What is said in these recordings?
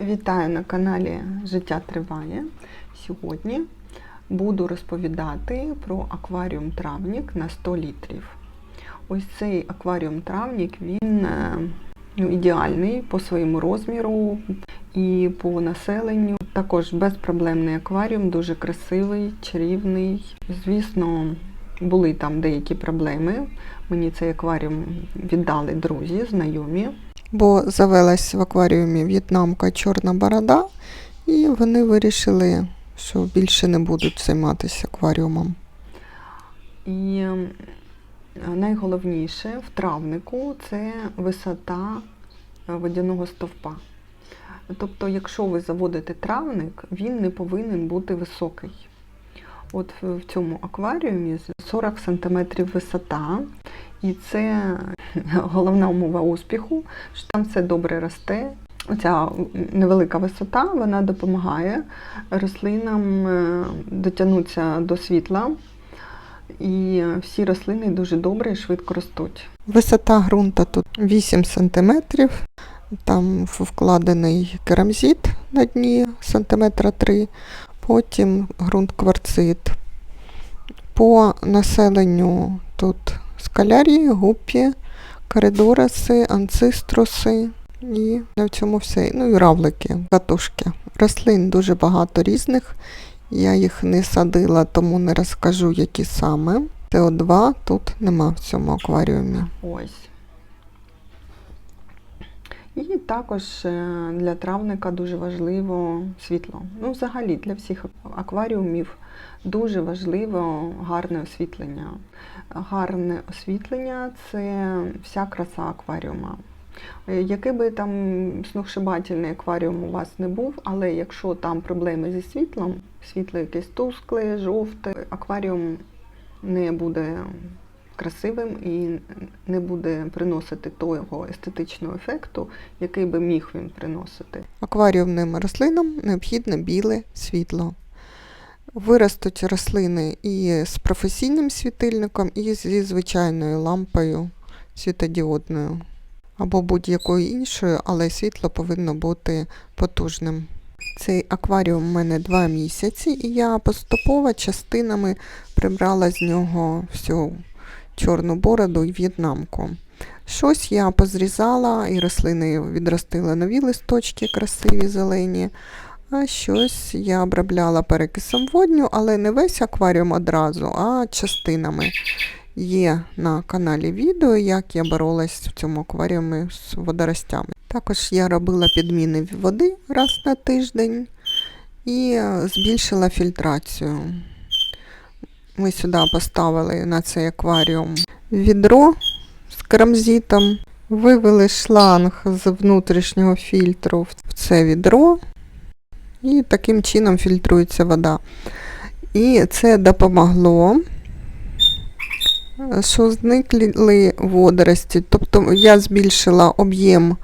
Вітаю на каналі Життя Триває. Сьогодні буду розповідати про акваріум травнік на 100 літрів. Ось цей акваріум травнік він е, ну, ідеальний по своєму розміру і по населенню. Також безпроблемний акваріум, дуже красивий, чарівний. Звісно, були там деякі проблеми. Мені цей акваріум віддали друзі, знайомі бо завелась в акваріумі в'єтнамка чорна борода, і вони вирішили, що більше не будуть займатися акваріумом. І е, найголовніше в травнику це висота е, водяного стовпа. Тобто, якщо ви заводите травник, він не повинен бути високий. От в цьому акваріумі 40 см висота, і це головна умова успіху, що там все добре росте. Оця невелика висота вона допомагає рослинам е, дотягнутися до світла, і всі рослини дуже добре і швидко ростуть. Висота ґрунту тут 8 см, там вкладений керамзит на дні сантиметра 3, потім ґрунт кварцит. По населенню тут скалярії, гуппі, коридораси, анцистроси і на цьому все. Ну і равлики, катушки. Рослин дуже багато різних. Я їх не садила, тому не розкажу, які саме. СО2 тут нема в цьому акваріумі. Ось. І також е, для травника дуже важливо світло. Ну, взагалі, для всіх акваріумів дуже важливо гарне освітлення. Гарне освітлення це вся краса акваріума. Е, Який би там сногсшибательний акваріум у вас не був, але якщо там проблеми зі світлом, світло якесь тускле, жовте, акваріум не буде красивим і не буде приносити того естетичного ефекту, який би міг він приносити. Акваріумним рослинам необхідне біле світло. Виростуть рослини і з професійним світильником, і зі звичайною лампою світодіодною або будь-якою іншою, але світло повинно бути потужним. Цей акваріум у мене два місяці, і я поступово частинами прибрала з нього всю чорну бороду і в'єтнамку. Щось я позрізала, і рослини відростили нові листочки, красиві зелені. А щось я обробляла перекисом водню, але не весь акваріум одразу, а частинами. Є на каналі відео, як я боролась в цьому акваріумі з водоростями. Також я робила підміни води раз на тиждень і е, збільшила фільтрацію. Ми сюди поставили на цей акваріум відро з крамзитом, вивели шланг з внутрішнього фільтру в це відро, і таким чином фільтрується вода. І це допомогло, що зникли водорості. Тобто я збільшила об'єм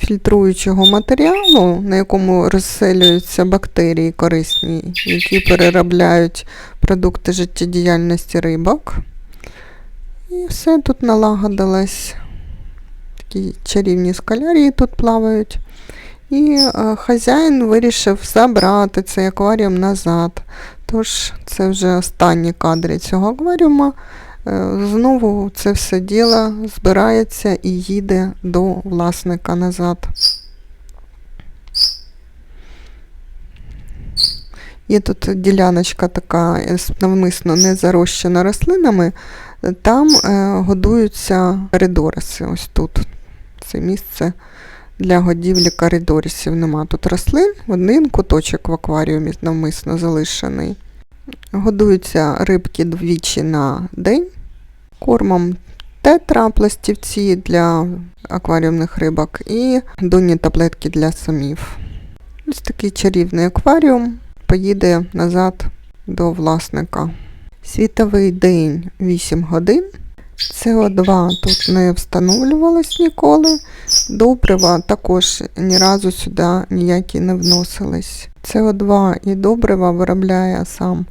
фільтруючого матеріалу, на якому розселюються бактерії корисні, які переробляють продукти життєдіяльності рибок. І все тут налагодилось. Такі чарівні скалярії тут плавають. І е, хазяїн вирішив забрати цей акваріум назад. Тож це вже останні кадри цього акваріума. Е, Знову це все діло збирається і їде до власника назад. Є тут діляночка така е, навмисно не зарощена рослинами, там е, годуються коридориси. Ось тут. Це місце для годівлі коридорисів. Нема тут рослин, один куточок в акваріумі навмисно залишений. Годуються рибки двічі на день кормом тетра пластівці для акваріумних рибок і донні таблетки для самів. Ось такий чарівний акваріум поїде назад до власника. Світовий день 8 годин. СО2 тут не встановлювалось ніколи. Добрива також ні разу сюди ніякі не вносились. СО2 і добрива виробляє сам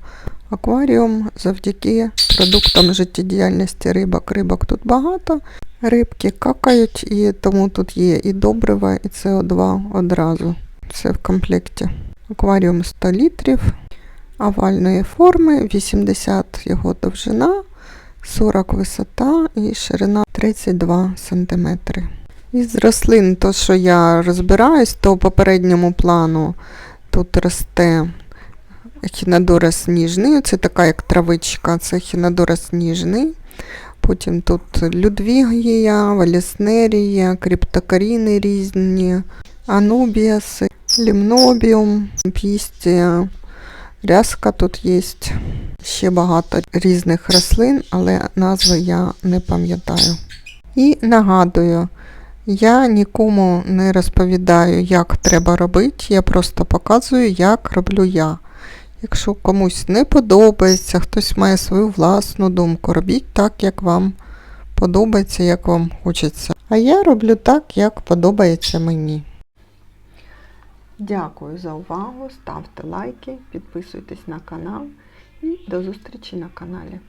акваріум завдяки продуктам життєдіяльності рибок. Рибок тут багато. Рибки какають, і тому тут є і добрива, і СО2 одразу. Це в комплекті. Акваріум 100 літрів, овальної форми, 80 його довжина, 40 висота і ширина 32 см. Із рослин, то, що я розбираюсь, то по попередньому плану тут росте хінодорас ніжний, це така як травичка, це хінодорас ніжний. Потім тут Людвігія, Валіснерія, криптокаріни різні, анубіаси, лімнобіум, пістія, рязка тут є. Ще багато різних рослин, але назви я не пам'ятаю. І нагадую, я нікому не розповідаю, як треба робити, я просто показую, як роблю я. Якщо комусь не подобається, хтось має свою власну думку, робіть так, як вам подобається, як вам хочеться. А я роблю так, як подобається мені. Дякую за увагу, ставте лайки, підписуйтесь на канал і до зустрічі на каналі.